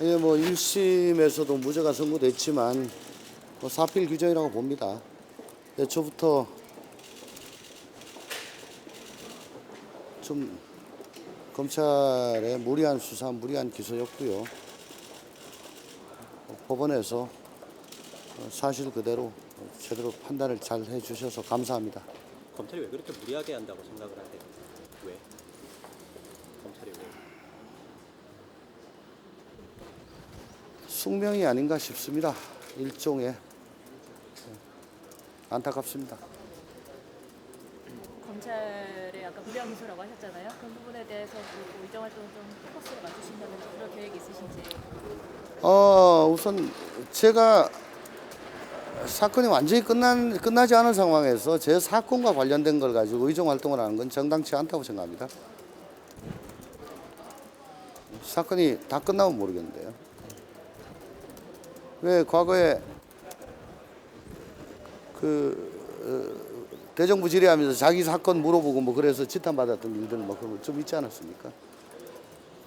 예, 뭐 1심에서도 무죄가 선고됐지만 뭐 사필 규정이라고 봅니다. 애초부터 좀 검찰의 무리한 수사, 무리한 기소였고요. 어, 법원에서 어, 사실 그대로 제대로 판단을 잘 해주셔서 감사합니다. 검찰이 왜 그렇게 무리하게 한다고 생각을 하세요? 왜? 검찰이 왜? 숙명이 아닌가 싶습니다. 일종의 예. 안타깝습니다. 검찰의 아까 무리한 기소라고 하셨잖아요. 그 부분에 대해서 뭐 의정 활동 좀 포커스를 맞추신다면 그런 계획 있으신지. 어 우선 제가 사건이 완전히 끝난 끝나지 않은 상황에서 제 사건과 관련된 걸 가지고 의정 활동을 하는 건 정당치 않다고 생각합니다. 사건이 다 끝나면 모르겠는데요. 왜 과거에 그 어, 대정부 질의하면서 자기 사건 물어보고 뭐 그래서 지탄받았던 일들 뭐 그런 거 좀 있지 않았습니까?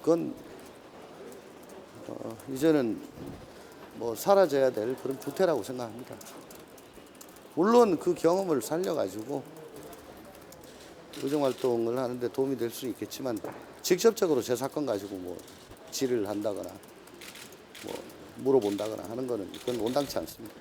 그건 어, 이제는 뭐 사라져야 될 그런 부태라고 생각합니다. 물론 그 경험을 살려가지고 의정 활동을 하는데 도움이 될 수 있겠지만 직접적으로 제 사건 가지고 뭐 질의를 한다거나 뭐 물어본다거나 하는 거는 그건 온당치 않습니다.